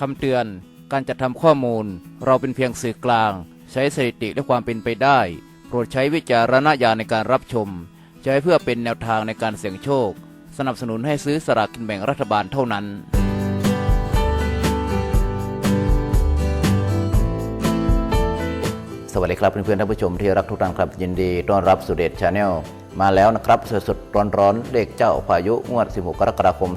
คำเตือน การจัดทำข้อมูล เราเป็นเพียงสื่อกลาง ใช้สถิติและความเป็นไปได้ โปรดใช้วิจารณญาณในการรับชม ใช้เพื่อเป็นแนวทางในการเสี่ยงโชค สนับสนุนให้ซื้อสลากกินแบ่งรัฐบาลเท่านั้น สวัสดีครับเพื่อนๆท่านผู้ชมที่รักทุกท่านครับยินดีต้อนรับสุเดชชาแนลมาแล้วนะครับสดๆร้อนๆเลขเจ้าพายุงวด 16 กรกฎาคม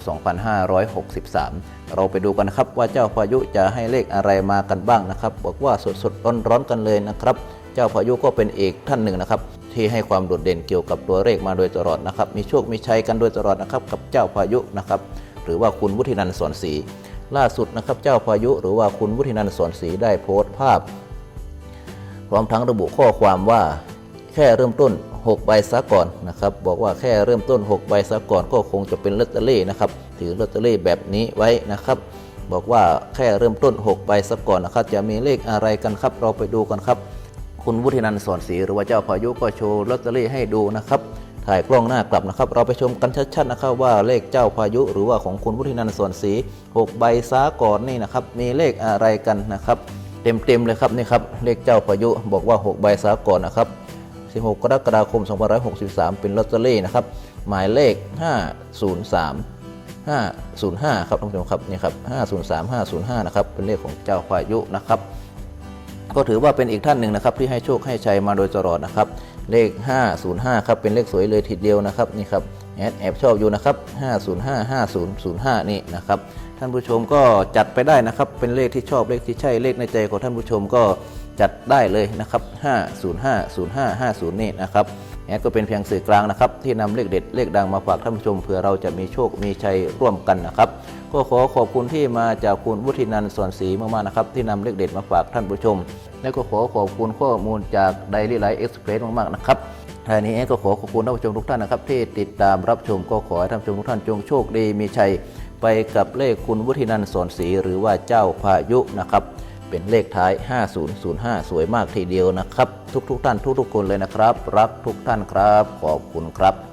2563 เราไปดูกันนะครับว่าเจ้าพายุจะให้เลขอะไรมากันบ้างนะครับบอกว่าสดๆร้อนๆกันเลยนะครับเจ้าพายุก็เป็นเอกท่านหนึ่งนะครับที่ให้ความโดดเด่นเกี่ยวกับตัวเลขมาโดยตลอดนะครับมีโชคมีชัยกันโดยตลอดนะครับกับเจ้าพายุนะครับหรือว่าคุณวุฒินันท์สอนศรีล่าสุดนะครับเจ้าพายุหรือว่าคุณวุฒินันท์สอนศรีได้โพสต์ภาพ พร้อมทั้งระบุข้อความว่าแค่เริ่มต้น 6 ใบซะก่อนนะครับ บอกว่าแค่เริ่มต้น 6 ใบซะก่อนก็คงจะเป็นลอตเตอรี่นะครับ ถือลอตเตอรี่แบบนี้ไว้นะครับ บอกว่าแค่เริ่มต้น 6 ใบซะก่อนนะครับ จะมีเลขอะไรกันครับ เราไปดูกันครับ คุณวุฒินันท์สอนศรีหรือว่าเจ้าพายุก็โชว์ลอตเตอรี่ให้ดูนะครับ ถ่ายกล้องหน้ากลับนะครับ เราไปชมกันชัดๆนะครับว่าเลขเจ้าพายุหรือว่าของคุณวุฒินันท์สอนศรี6 ใบซะก่อนนี่นะครับ มีเลขอะไรกันนะครับ เต็มๆเลยครับนี่ครับเลขเจ้าพายุบอกว่า 6 ใบสากลนนะครับ 16 กรกฎาคม 2563 เป็นลอตเตอรี่นะครับหมายเลข 503 505 ครับท่านผู้ชมครับนี่ครับ503 505 นะครับเป็นเลขของเจ้าพายุนะครับ ก็ถือว่าเป็นอีกท่านหนึ่งนะครับที่ให้โชคให้ชัยมาโดยตลอดนะครับเลข 505 ครับเป็นเลขสวยเลยทีเดียวนะครับนี่ครับแอดแอบชอบอยู่นะครับ 505 5005 นี่นะครับท่านผู้ชมก็จัดไปได้นะครับเป็นเลขที่ชอบเลขที่ใช่เลขในใจของท่านผู้ชมก็ จัดได้เลยนะครับ505 0550 นี่นะครับแอดก็เป็นเพียงสื่อกลางนะครับ ที่นำเลขเด็ดเลขดังมาฝากท่านผู้ชมเผื่อเราจะมีโชคมีชัยร่วมกันนะครับ ก็ขอขอบคุณที่มาจากคุณวุฒินันท์สอนศรีมากๆนะครับ ที่นำเลขเด็ดมาฝากท่านผู้ชม และก็ขอขอบคุณข้อมูลจากไดรี่ไลท์เอ็กซ์เพรสมากๆนะครับท้ายนี้เองก็ขอขอบคุณท่านผู้ชมทุกท่านนะครับ ที่ติดตามรับชมก็ขอให้ท่านผู้ชมทุกท่านจงโชคดีมีชัยไปกับเลขคุณวุฒินันท์สอนศรีหรือว่าเจ้าพายุนะครับ เป็นเลขท้าย 5005 สวยมากทีเดียวนะครับ ทุกๆท่านทุกๆคนเลยนะครับ รักทุกท่านครับ ขอบคุณครับ